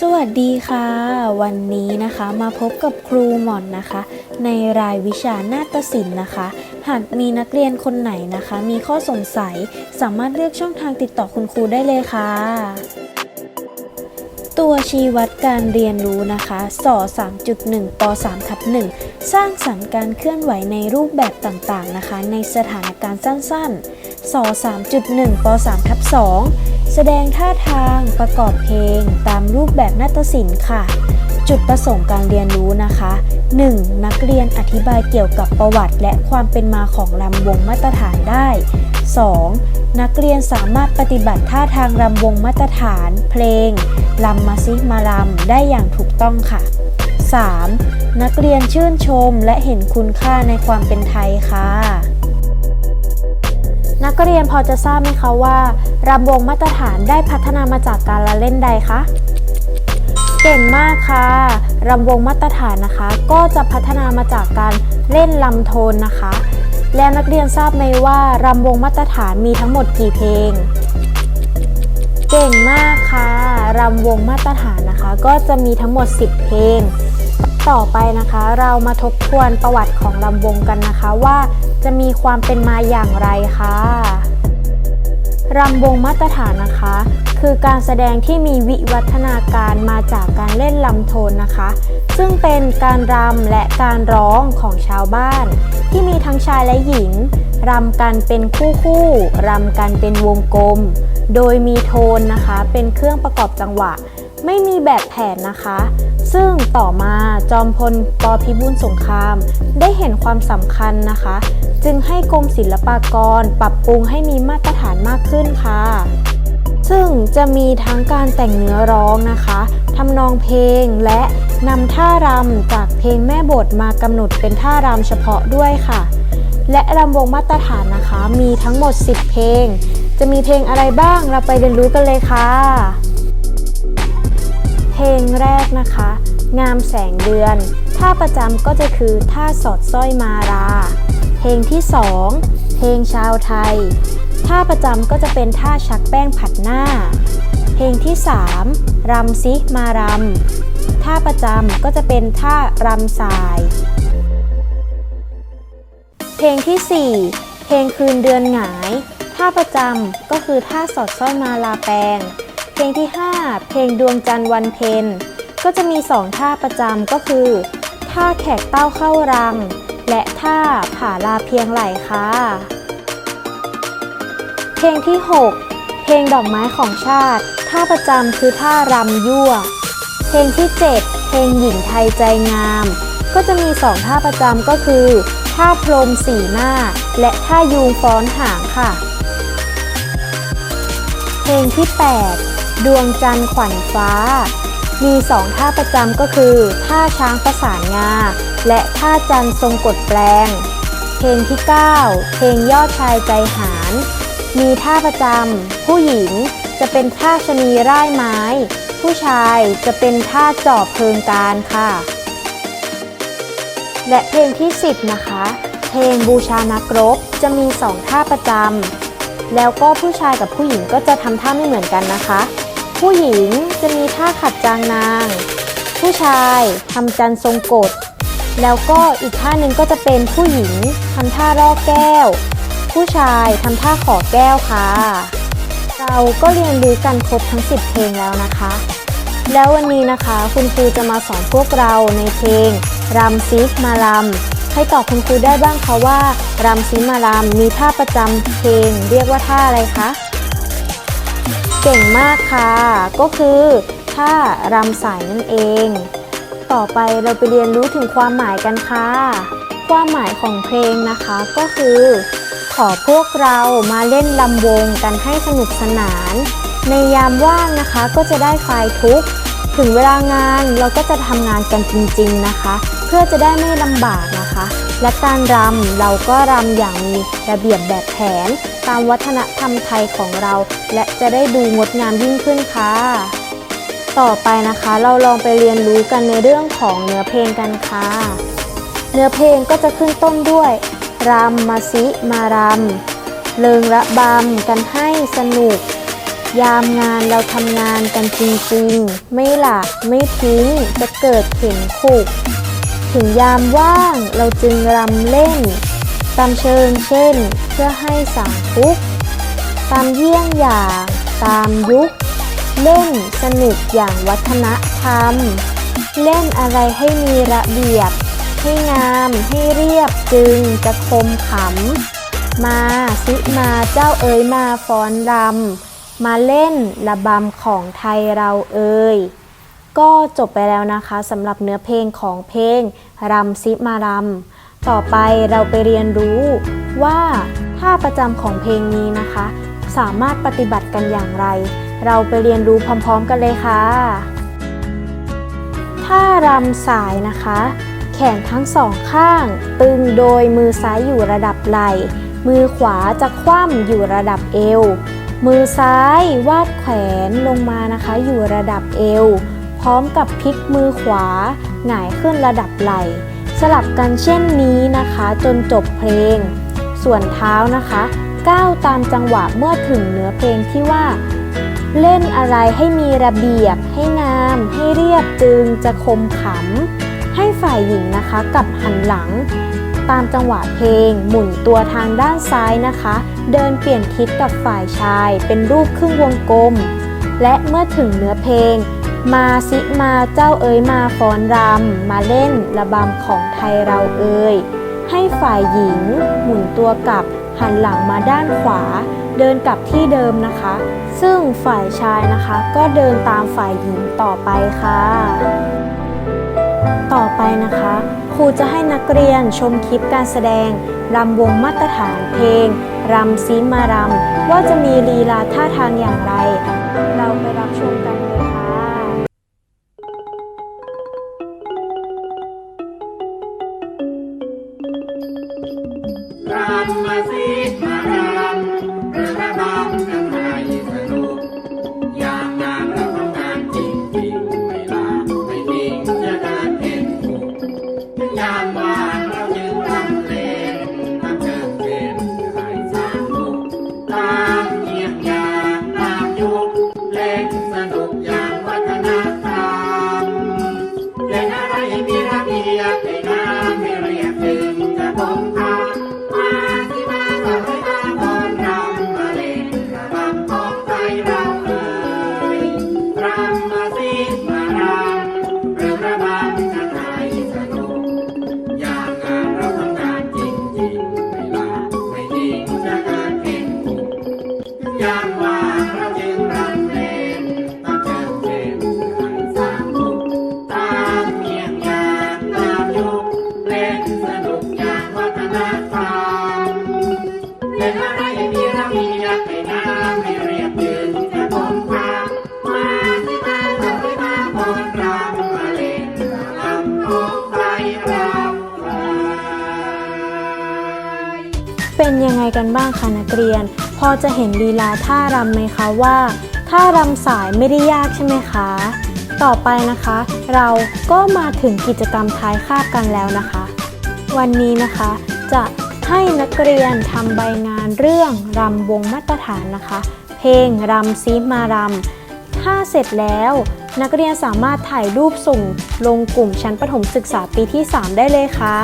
สวัสดีค่ะ วันนี้นะคะมาพบกับครูหมอนนะคะ ในรายวิชานาฏศิลป์นะคะ หากมีนักเรียนคนไหนนะคะ มีข้อสงสัยสามารถเลือกช่องทางติดต่อคุณครูได้เลยค่ะ ตัวชี้วัดการเรียนรู้นะคะสอ3.1ป3ทับ1สร้างสรรค์การเคลื่อนไหวในรูปแบบต่างๆนะคะ ในสถานการณ์สั้น ๆสอ3.1ป3ทับ2 แสดงท่าทางประกอบเพลงตามรูปแบบนาฏศิลป์ค่ะ จุดประสงค์การเรียนรู้นะคะ 1. นักเรียนอธิบายเกี่ยวกับประวัติและความเป็นมาของลำวงมาตรฐานได้ 2. นักเรียนสามารถปฏิบัติท่าทางรำวงมาตรฐาน เพลงลำมาซิมารำได้อย่างถูกต้องค่ะ 3. นักเรียนชื่นชมและเห็นคุณค่าในความเป็นไทยค่ะ นักเรียนพอจะทราบไหมคะว่ารำวงมาตรฐานได้พัฒนามาจากการละเล่นใดคะ เก่งมากค่ะรำวงมาตรฐานนะคะ ก็จะพัฒนามาจากการเล่นลำโทนนะคะ และนักเรียนทราบไหมว่ารำวงมาตรฐานมีทั้งหมดกี่เพลง เก่งมากค่ะรำวงมาตรฐานนะคะ ก็จะมีทั้งหมด 10 เพลง ต่อไปนะคะเรามาทบทวนประวัติของลำวงกันนะคะว่าจะมีความเป็นมาอย่างไรค่ะรำวงมาตรฐานนะคะ คือการแสดงที่มีวิวัฒนาการมาจากการเล่นลำโทนนะคะ ซึ่งเป็นการรำและการร้องของชาวบ้าน ที่มีทั้งชายและหญิงรำกันเป็นคู่คู่รำกันเป็นวงกลม โดยมีโทนนะคะ เป็นเครื่องประกอบจังหวะ ไม่มีแบบแผนนะคะ ซึ่งต่อมาจอมพลปพิบูลสงคราม ได้เห็นความสำคัญนะคะ จึงให้กรมศิลปากรปรับปรุงให้มีมาตรฐานมากขึ้นค่ะ ซึ่งจะมีทั้งการแต่งเนื้อร้องนะคะทำนองเพลงและนำท่ารำจากเพลงแม่บทมากำหนดเป็นท่ารำเฉพาะด้วยค่ะ และรำวงมาตรฐานนะคะ มีทั้งหมด 10 เพลง จะมีเพลงอะไรบ้างเราไปเรียนรู้กันเลยค่ะเพลงแรกนะคะ งามแสงเดือน ท่าประจำก็จะคือท่าสอดสร้อยมารา เพลงที่ 2 เพลงชาวไทย ท่าประจำก็จะเป็นท่าชักแป้งผัดหน้า เพลงที่ 3 รำซิมารำ ท่าประจำก็จะเป็นท่ารำสาย เพลงที่ 4 เพลงคืนเดือนหงาย ท่าประจำก็คือท่าสอดสร้อยมาลาแปลง เพลงที่ 5 เพลงดวงจันทร์วันเพ็ญ ก็จะมี 2 ท่าประจำก็คือ ท่าแขกเต้าเข้ารัง และท่าผาลาเพียงไหลค่ะ เพลงที่ 6 เพลงดอกไม้ของชาติ ท่าประจำคือท่ารำยั่ว เพลงที่ 7 เพลงหญิงไทยใจงาม ก็จะมี 2 ท่าประจำก็คือ ท่าพรมสีหน้า และท่ายูงฟ้อนหางค่ะ เพลงที่ 8 ดวงจันทร์ขวัญฟ้า มี 2 ท่าประจำก็คือ ท่าช้างประสานงา และท่าจันทร์ทรงกดแปลง เพลงที่ 9 เพลงยอดชายใจหาร มีท่าประจำผู้หญิงจะเป็นท่าชะนีร่ายไม้ ผู้ชายจะเป็นท่าจอบเพลิงการค่ะ และเพลงที่ 10 นะคะ เพลงบูชานักรบจะมี 2 ท่าประจำแล้วก็ผู้ชายกับผู้หญิงก็จะทำท่าไม่เหมือนกันนะคะ ผู้หญิงจะมีท่าขัดจางนาง ผู้ชายทำจันทรงกฎแล้วก็อีกท่าหนึ่งก็จะเป็นผู้หญิงทำท่าล่อแก้ว ผู้ชายทำท่าขอแก้วค่ะ เราก็เรียนรู้กันครบทั้ง 10 เพลงแล้วนะคะ แล้ววันนี้นะคะคุณครูจะมาสอนพวกเราในเพลงรำซิมารำให้ตอบคุณครูได้บ้างคะว่ารำซิมารำมีท่าประจำเพลงเรียกว่าท่าอะไรคะ เก่งมากค่ะ ก็คือท่ารำสายนั่นเอง ต่อไปเราไปเรียนรู้ถึงความหมายกันค่ะ ความหมายของเพลงนะคะก็คือ ขอพวกเรามาเล่นลำวงกันให้สนุกสนาน ในยามว่างนะคะก็จะได้คลายทุกข์ถึงเวลางานเราก็จะทำงานกันจริง ๆนะคะ เพื่อจะได้ไม่ลำบากนะคะ และการรำเราก็รำอย่างมีระเบียบแบบแผน ตามวัฒนธรรมไทยของเรา และจะได้ดูงดงามยิ่งขึ้นค่ะ ต่อไปนะคะเราลองไปเรียนรู้กันในเรื่องของเนื้อเพลงกันค่ะ เนื้อเพลงก็จะขึ้นต้นด้วยรำมาซิมารำเริงระบำกันให้สนุก ยามงานเราทำงานกันจริงๆ ไม่หลับไม่ทิ้งจะเกิดเข็นขุก ถึงยามว่างเราจึงรำเล่น ตามเชิงเช่น เพื่อให้สางทุก ตามเยี่ยงอย่าง ตามยุค เล่นสนุกอย่างวัฒนธรรม เล่นอะไรให้มีระเบียบ ให้งาม ให้เรียบจึงจะคมขำ มาซิมาเจ้าเอ๋ยมาฟ้อนรำ มาเล่นระบำของไทยเราเอ่ยก็จบไปแล้วนะคะสำหรับเนื้อเพลงของเพลงรำซิมารำ ต่อไปเราไปเรียนรู้ว่าท่าประจำของเพลงนี้นะคะ สามารถปฏิบัติกันอย่างไร เราไปเรียนรู้พร้อมๆกันเลยค่ะท่ารำสายนะคะ แขนทั้งสองข้าง ตึงโดยมือซ้ายอยู่ระดับไหล่ มือขวาจะคว่ำอยู่ระดับเอว มือซ้ายวาดแขนลงมานะคะ อยู่ระดับเอว พร้อมกับพลิกมือขวาหงายขึ้นระดับไหล่ ลับกันเช่นนี้นะคะ จนจบเพลง ส่วนเท้านะคะก้าวตามจังหวะเมื่อถึงเนื้อเพลงที่ว่า เล่นอะไรให้มีระเบียบ ให้งาม ให้เรียบจึงจะคมขำให้ฝ่ายหญิงนะคะกลับหันหลัง ตามจังหวะเพลง หมุนตัวทางด้านซ้ายนะคะ เดินเปลี่ยนทิศกับฝ่ายชาย เป็นรูปครึ่งวงกลม และเมื่อถึงเนื้อเพลง มาสิมาเจ้าเอ๋ยมาฟ้อนรำ มาเล่นระบำของไทยเราเอ่ยให้ฝ่ายหญิงหมุนตัวกลับหันหลังมาด้านขวา เดินกลับที่เดิมนะคะ ซึ่งฝ่ายชายนะคะก็เดินตามฝ่ายหญิงต่อไปค่ะ ต่อไปนะคะ ครูจะให้นักเรียนชมคลิปการแสดงรำวงมาตรฐานเพลงรำซีมารำว่าจะมีลีลาท่าทางอย่างไร เราไปรับชมกัน เบียบให้งามให้เรียบถึงจะคง กันบ้างคะนักเรียน พอจะเห็นลีลาท่ารำไหมคะว่าท่ารำสายไม่ได้ยากใช่ไหมคะ ต่อไปนะคะ เราก็มาถึงกิจกรรมท้ายคาบกันแล้วนะคะ วันนี้นะคะ จะให้นักเรียนทำใบงานเรื่องรำวงมาตรฐานนะคะ เพลงรำซีมารำถ้าเสร็จแล้วนักเรียนสามารถถ่ายรูปส่งลงกลุ่มชั้นประถมศึกษาปีที่ 3 ได้เลยค่ะ